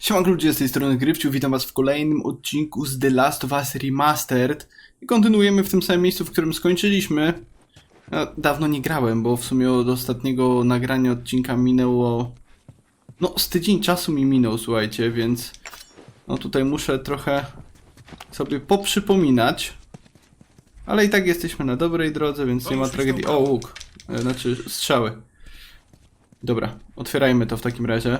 Siemanko ludzie, z tej strony Grywciu, witam was w kolejnym odcinku z The Last of Us Remastered i kontynuujemy w tym samym miejscu, w którym skończyliśmy. Ja dawno nie grałem, bo w sumie od ostatniego nagrania odcinka minęło... No, z tydzień czasu mi minął, słuchajcie, więc... No tutaj muszę trochę sobie poprzypominać. Ale i tak jesteśmy na dobrej drodze, więc nie ma tragedii. O, łuk. E, Znaczy, strzały. Dobra, otwierajmy to w takim razie.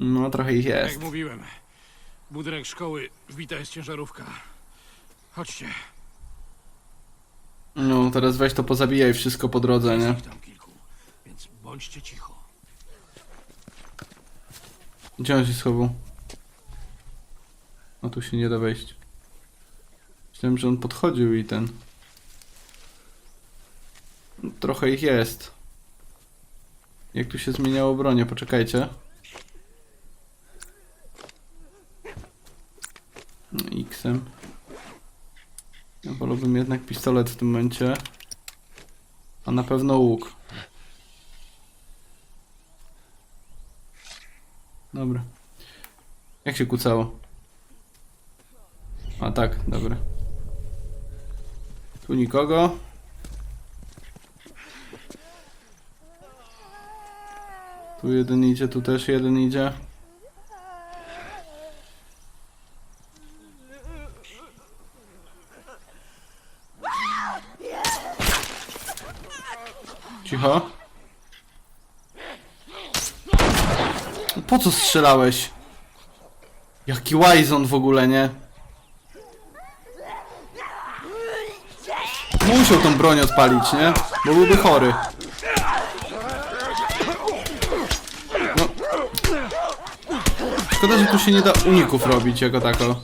No, trochę ich jest. Jak mówiłem, budynek szkoły wbita jest ciężarówka. Chodźcie, No, teraz weź to pozabijaj wszystko po drodze, nie? jest ich tam kilku, więc bądźcie cicho. Gdzie on się schował? No tu się nie da wejść. Myślałem, że on podchodził i ten... No, Trochę ich jest. Jak tu się zmieniało bronie? Poczekajcie. X-em. Ja wolałbym jednak pistolet w tym momencie. A na pewno łuk. Dobra. Jak się kucało? A tak, dobra. Tu nikogo. Tu jeden idzie, tu też jeden idzie. Cicho. Po co strzelałeś? Jaki łajzon w ogóle, nie? Musiał tą broń odpalić, nie? Bo byłby chory. No. Szkoda, że tu się nie da uników robić jako tako.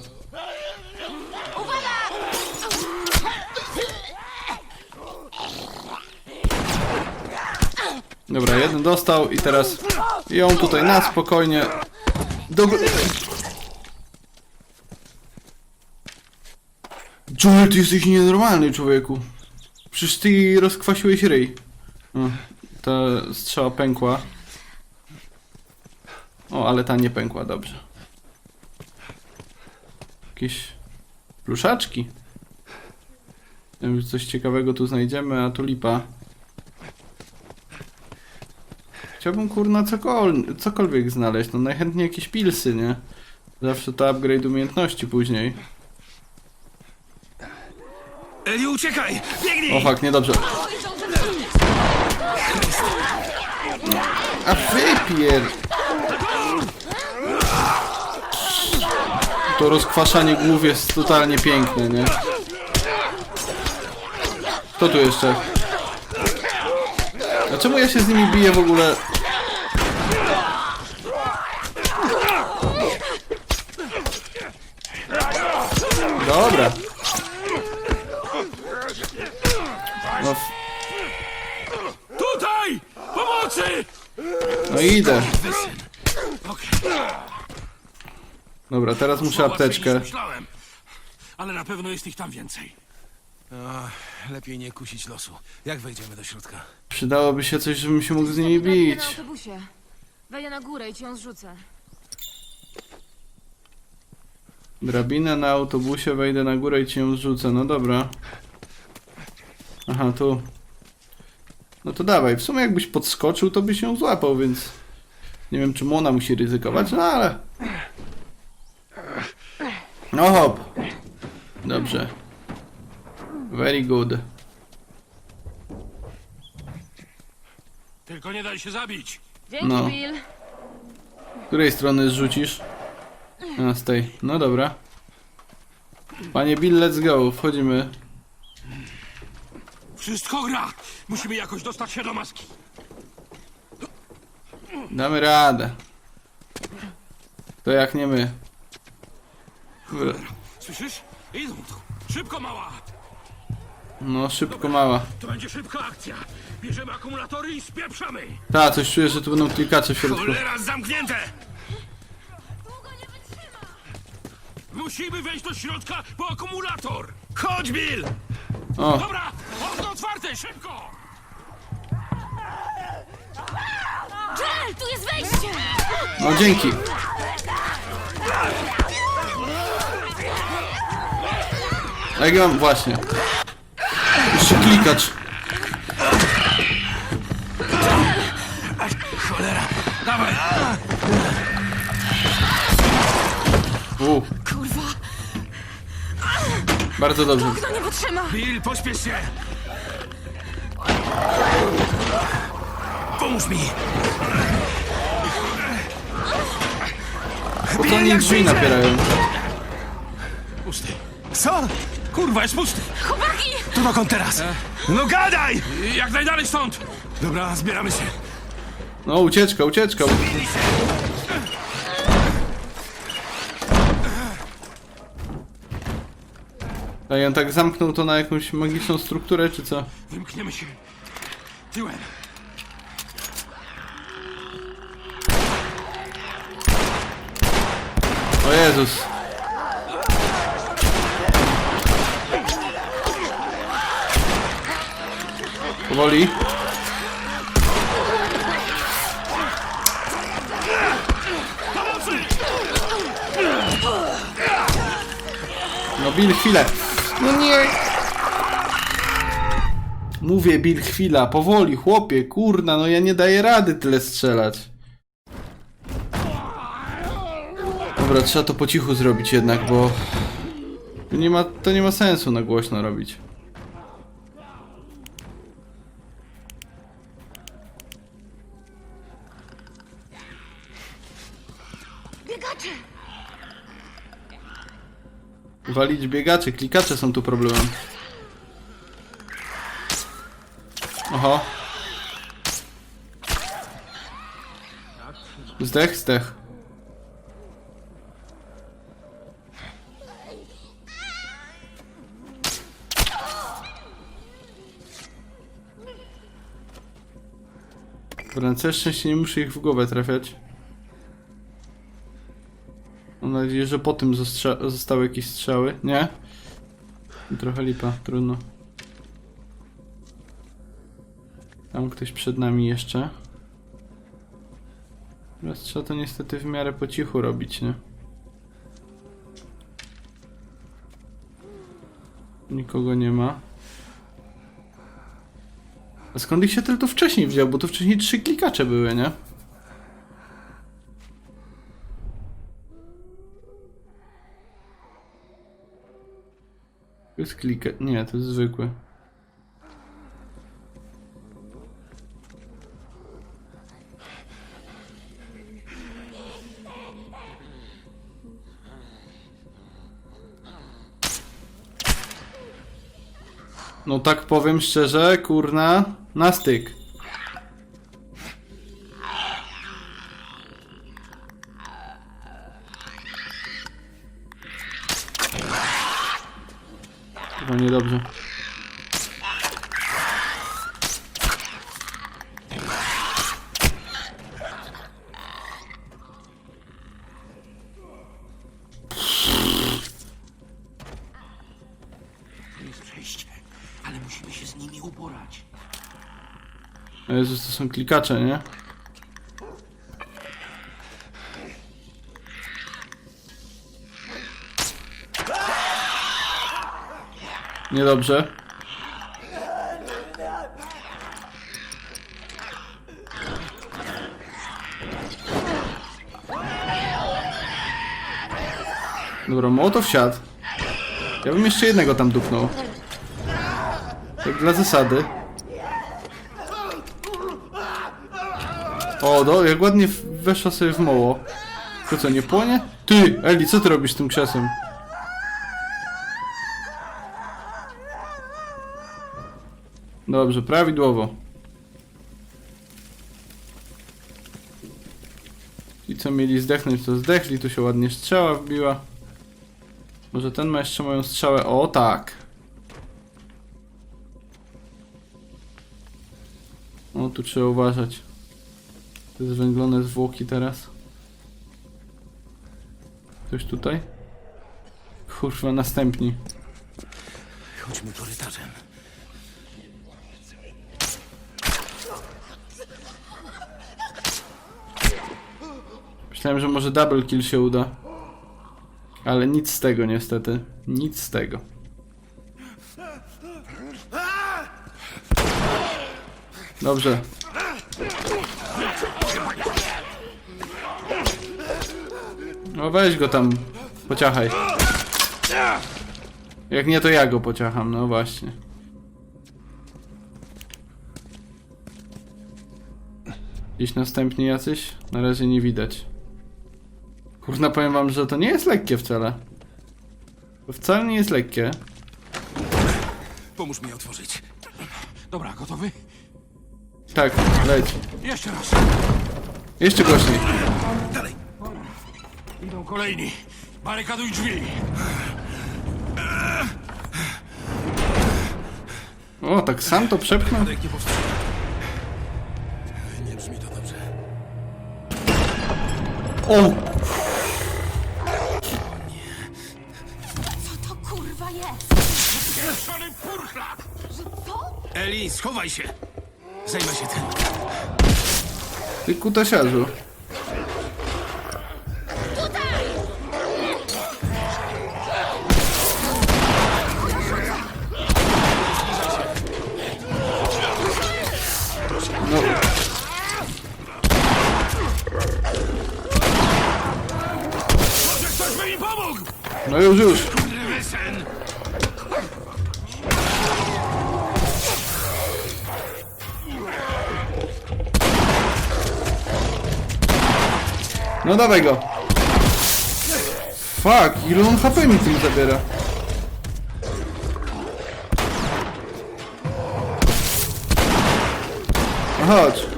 Dobra, jeden dostał i teraz ją tutaj na spokojnie. Dobra. Joel, ty jesteś nienormalny, człowieku. Przecież ty rozkwasiłeś ryj. Ta strzała pękła. O, ale ta nie pękła, dobrze. Jakieś pluszaczki. Coś ciekawego tu znajdziemy, a tu lipa. Chciałbym kurna cokol cokolwiek znaleźć, no najchętniej jakieś pilsy, nie? Zawsze to upgrade umiejętności później. Eli, uciekaj! Biegnij! O fuck, niedobrze. A wypier... To rozkwaszanie głów jest totalnie piękne, nie? Kto tu jeszcze? A czemu ja się z nimi biję w ogóle? Dobra. No, Tutaj! Pomocy! no idę. Dobra, teraz muszę apteczkę. myślałem. Ale na pewno jest ich tam więcej. Lepiej nie kusić losu. Jak wejdziemy do środka? Przydałoby się coś, żebym się mógł z nimi bić. na autobusie. Wejdę na górę i ci ją zrzucę. Drabinę na autobusie, wejdę na górę i ci ją zrzucę. No dobra. Aha, tu. No to dawaj. W sumie jakbyś podskoczył, to byś ją złapał, więc... Nie wiem, czy ona musi ryzykować, no ale... No hop. Dobrze. Very good. Tylko nie daj się zabić. Dzięki, No. Bill. Z której strony zrzucisz? A, tej. No dobra. Panie Bill, let's go. Wchodzimy. Wszystko gra! Musimy jakoś dostać się do maski. Damy radę. To jak nie my. Dobra. Słyszysz? Idą tu. Szybko, mała! No, szybko mała. To będzie szybka akcja. Bierzemy akumulatory i spieprzamy. Ta, coś czuję, że tu będą klikacze w środku. Cholera, zamknięte! Musimy wejść do środka po akumulator! Chodź, Bill! O, Dobra, okno otwarte! Szybko! Joel, tu jest wejście! No dzięki. A jak ja mam... Właśnie. Jeszcze klikacz. Dawaj! U, bardzo dobrze. kto nie wytrzyma? Bill, pośpiesz się! Pomóż mi! Po co oni drzwi napierają? Pusty. Co? Kurwa, jest pusty! Chłopaki! To dokąd teraz? No gadaj! Jak najdalej stąd! Dobra, zbieramy się. No ucieczka, ucieczka. A ja tak zamknął to na jakąś magiczną strukturę, czy co? Wymkniemy się. Tyłem. O Jezus. Powoli. No Bill, chwilę. No nie. Mówię Bill, chwila, powoli, chłopie, kurna, no ja nie daję rady tyle strzelać. Dobra, trzeba to po cichu zrobić jednak, bo to nie ma, to nie ma sensu na głośno robić. Walić biegacze, klikacze są tu problemem. Oho. Zdech, zdech. Całe szczęście nie muszę ich w głowę trafiać. Nadzieję, że po tym zostały jakieś strzały. Nie? Trochę lipa, trudno. Tam ktoś przed nami jeszcze. Teraz trzeba to niestety w miarę po cichu robić, nie? Nikogo nie ma. A skąd ich się tylko wcześniej wziął? Bo tu wcześniej trzy klikacze były, nie? Jest klikę. Nie, to jest zwykły. No tak powiem szczerze, kurna, na styk. Uporać. O Jezus, to są klikacze, nie? Niedobrze. Dobra, mołotow wsiadł. Ja bym jeszcze jednego tam dupnął. Tak dla zasady. O, do, jak ładnie weszła sobie w moło. To co, nie płonie? Ty, Eli, co ty robisz z tym krzesłem? Dobrze, prawidłowo. Ci co mieli zdechnąć to zdechli, tu się ładnie strzała wbiła. Może ten ma jeszcze moją strzałę? O tak. O, tu trzeba uważać. Te zwęglone zwłoki teraz. Ktoś tutaj? Kurwa, następni. Chodźmy korytarzem. Myślałem, że może double kill się uda. Ale nic z tego niestety. Nic z tego. Dobrze. No weź go tam, pociachaj. Jak nie, to ja go pociacham, no właśnie. Gdzieś następni jacyś? Na razie nie widać. Kurna, powiem wam, że to nie jest lekkie wcale. To wcale nie jest lekkie. Pomóż mi otworzyć. Dobra, gotowy? Tak, leć. Jeszcze raz. Jeszcze głośniej. Dalej. Idą kolejni. Barykaduj drzwi. O, tak sam to przepchnął? Nie. Nie brzmi to dobrze. O! Eli, schowaj się! Zajmę się tym. Ty kutasiarzu. No dawaj go. Fuck, ile on HP mi tym zabiera? No chodź.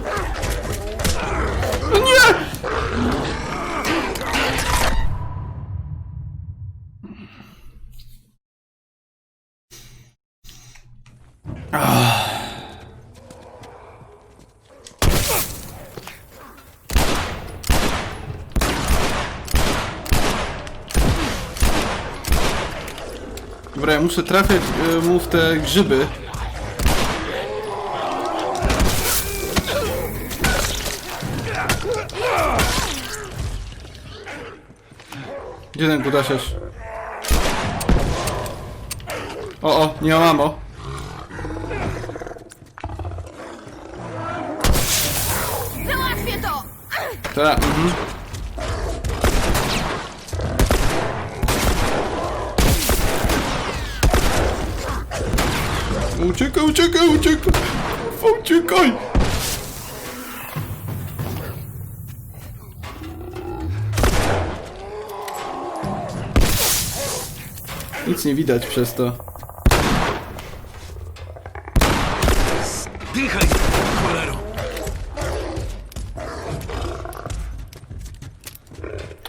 Muszę trafiać e, mu w te grzyby. Gdzie ten kutasiarz? O, o, nie mam o. Załatwię to! Tak, mhm. Uciekaj, uciekaj, uciekaj! Uciekaj! Nic nie widać przez to. Dychaj, cholero!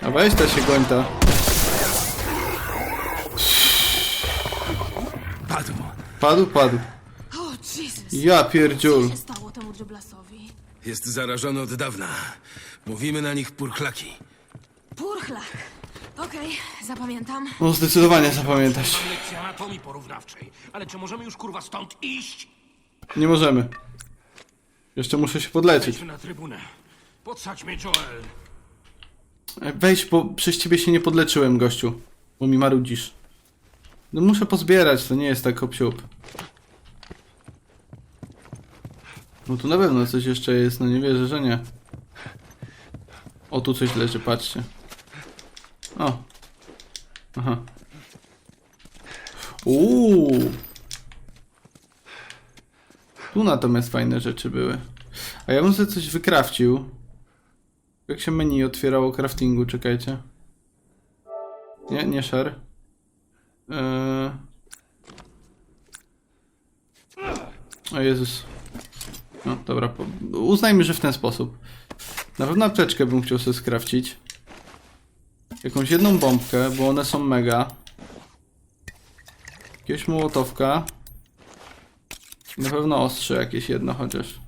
A weź ta się gońta. Padł. Padł, padł. Ja pierdziul. Co się stało temu dryblasowi? Jest zarażony od dawna. Mówimy na nich purchlaki. Purchlak. Okej, zapamiętam. No zdecydowanie zapamiętać. Lekcja anatomii porównawczej. Ale czy możemy już kurwa stąd iść? Nie możemy. Jeszcze muszę się podleczyć. Wejdźmy na trybunę. Podsadźmy Joel. E, Wejdź, bo przez ciebie się nie podleczyłem, gościu. Bo mi marudzisz. No muszę pozbierać, to nie jest tak obsiup. No tu na pewno coś jeszcze jest, no nie wierzę, że nie. O, tu coś leży, patrzcie. O. Aha. Uuu. Tu natomiast fajne rzeczy były. A ja bym sobie coś wykrawcił. Jak się menu otwierało craftingu, czekajcie. Nie, nie share. Eee... O Jezus. No dobra, uznajmy, że w ten sposób. Na pewno apteczkę bym chciał sobie skrafcić. Jakąś jedną bombkę, bo one są mega. Jakiegoś mołotowka. Na pewno ostrze jakieś jedno chociaż.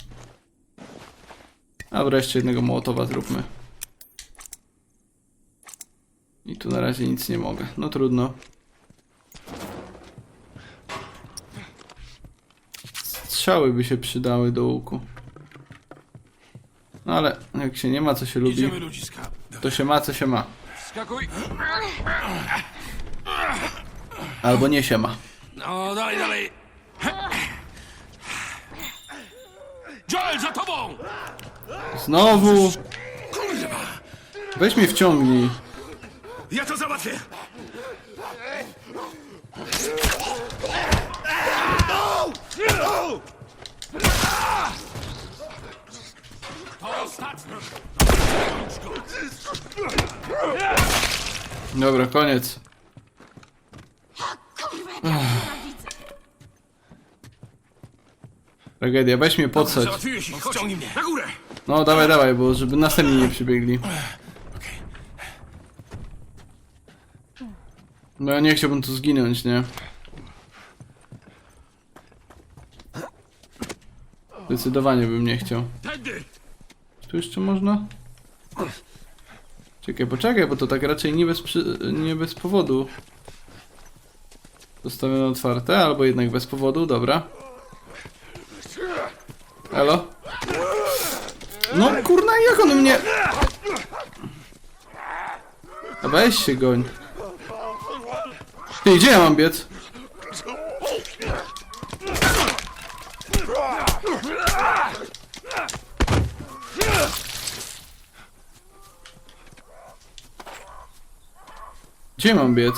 A wreszcie jednego mołotowa zróbmy. I tu na razie nic nie mogę. No trudno. Strzały by się przydały do łuku. No ale jak się nie ma co się lubi. Idziemy ludziska. To się ma, co się ma. Skakuj! Albo nie się ma. No, dalej, dalej! Joel, za tobą! Znowu! Weź mnie wciągnij. Ja to załatwię! Dobra, koniec. Tragedia, weź mnie! No dawaj, dawaj, bo żeby następni nie przybiegli. No ja nie chciałbym tu zginąć, nie? Zdecydowanie bym nie chciał. Tu jeszcze można? Czekaj, poczekaj, bo to tak raczej nie bez, przy... nie bez powodu. Zostawione otwarte, albo jednak bez powodu, dobra. Elo? No kurna, jak on mnie... A weź się goń. Ty, gdzie ja mam biec? Gdzie mam biec?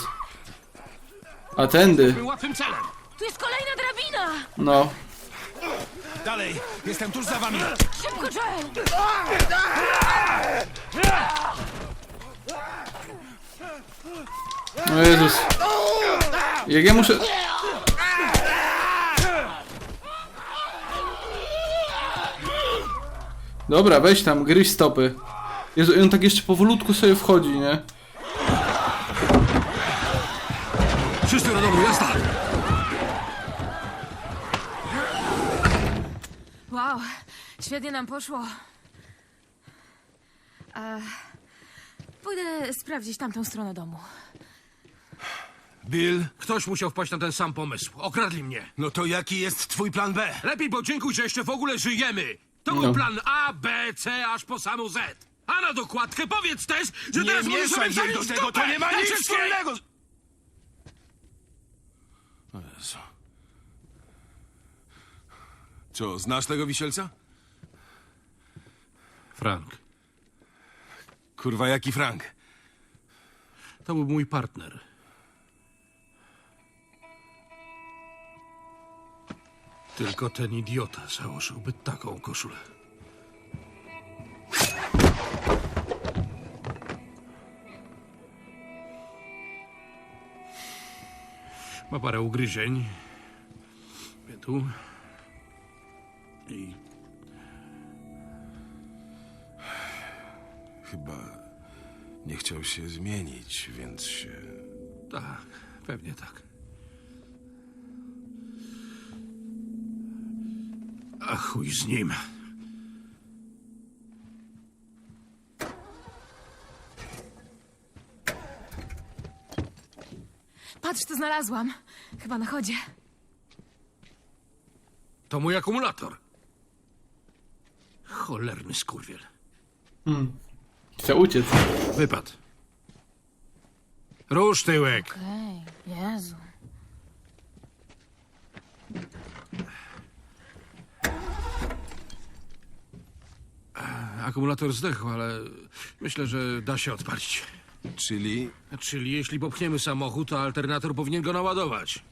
A tędy. Był łatwym celem! Tu jest kolejna drabina! No. Dalej! Jestem tuż za wami! Szybko, Joel! O Jezus. Jak ja muszę... Dobra, weź tam, gryź stopy. Jezu, i on tak jeszcze powolutku sobie wchodzi, nie? Wszyscy do domu, jasna! Wow, świetnie nam poszło. E, pójdę sprawdzić tamtą stronę domu. Bill, Ktoś musiał wpaść na ten sam pomysł. Okradli mnie. no to jaki jest twój plan B? Lepiej podziękuj, że jeszcze w ogóle żyjemy. To był No. plan A, B, C, aż po samą Z. A na dokładkę powiedz też, że Nie teraz możesz sobie tego, dupę to nie ma na nic wszystkie- wspólnego! z- O Jezu. Co, znasz tego wisielca? Frank, Kurwa, jaki Frank? to był mój partner. Tylko ten idiota założyłby taką koszulę. Ma parę ugryzień. Wie tu. I Chyba nie chciał się zmienić, więc się... tak, pewnie tak. A chuj z nim. Patrz, co znalazłam. Chyba na chodzie. To mój akumulator. Cholerny skurwiel. Chcę uciec. Wypad. Rusz tyłek. Ej, Jezu. Akumulator zdechł, ale myślę, że da się odpalić. Czyli Czyli jeśli popchniemy samochód, to alternator powinien go naładować.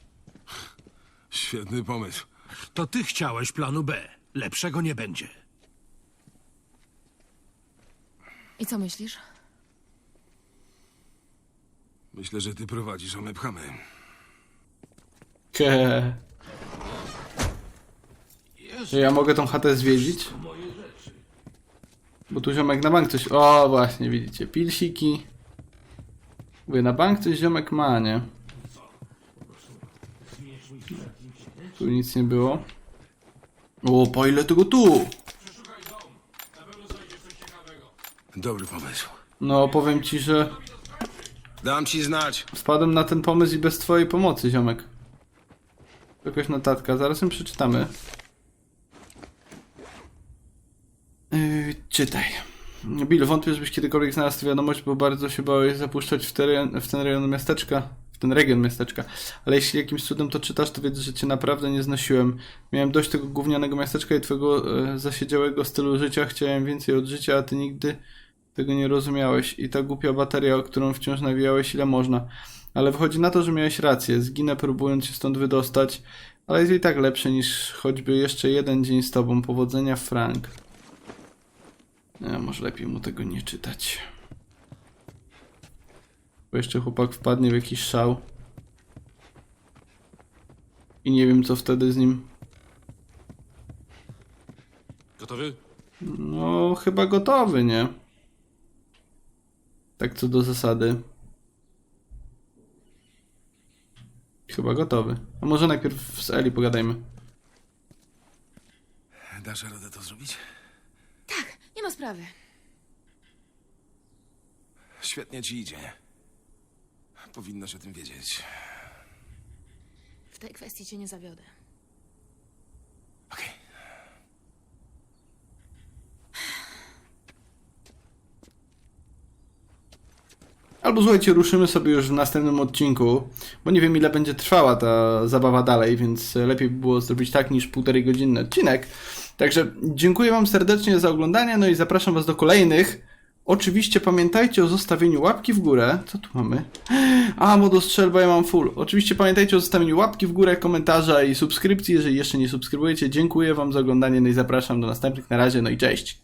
świetny pomysł. To ty chciałeś planu B. Lepszego nie będzie. I co myślisz? Myślę, że ty prowadzisz, a my pchamy. Ke. Że ja mogę tą chatę zwiedzić? Bo tu ziomek na bank coś... O, właśnie, widzicie, pilsiki. Mówię, na bank coś ziomek ma, nie? Tu nic nie było. O, po ile tego tu? Dobry pomysł. No, powiem ci, że Dam ci znać. wpadłem na ten pomysł i bez twojej pomocy, ziomek. Jakaś notatka, zaraz ją przeczytamy. Yy, czytaj. Bill, wątpię, żebyś kiedykolwiek znalazł wiadomość, bo bardzo się bałeś zapuszczać w, teren, w ten rejon miasteczka, w ten region miasteczka. Ale jeśli jakimś cudem to czytasz, to wiedz, że cię naprawdę nie znosiłem. Miałem dość tego gównianego miasteczka i twojego e, zasiedziałego stylu życia. Chciałem więcej od życia, a ty nigdy tego nie rozumiałeś. I ta głupia bateria, o którą wciąż nawijałeś ile można. Ale wychodzi na to, że miałeś rację. Zginę próbując się stąd wydostać, ale jest i tak lepsze niż choćby jeszcze jeden dzień z tobą. Powodzenia, Frank. Nie, może lepiej mu tego nie czytać. Bo jeszcze chłopak wpadnie w jakiś szał. I nie wiem, co wtedy z nim. Gotowy? No, chyba gotowy, nie? Tak co do zasady. Chyba gotowy. A może najpierw z Eli pogadajmy. Dasz radę to zrobić? Sprawy. Świetnie ci idzie. Powinnaś o tym wiedzieć. W tej kwestii cię nie zawiodę. Okej. Albo słuchajcie, ruszymy sobie już w następnym odcinku, bo nie wiem ile będzie trwała ta zabawa dalej, więc lepiej by było zrobić tak niż półtorej godzinny odcinek. Także dziękuję Wam serdecznie za oglądanie, no i zapraszam Was do kolejnych. Oczywiście pamiętajcie o zostawieniu łapki w górę. Co tu mamy? A, bo do strzelba ja mam full. Oczywiście pamiętajcie o zostawieniu łapki w górę, komentarza i subskrypcji, jeżeli jeszcze nie subskrybujecie. Dziękuję Wam za oglądanie, no i zapraszam do następnych. Na razie, no i cześć.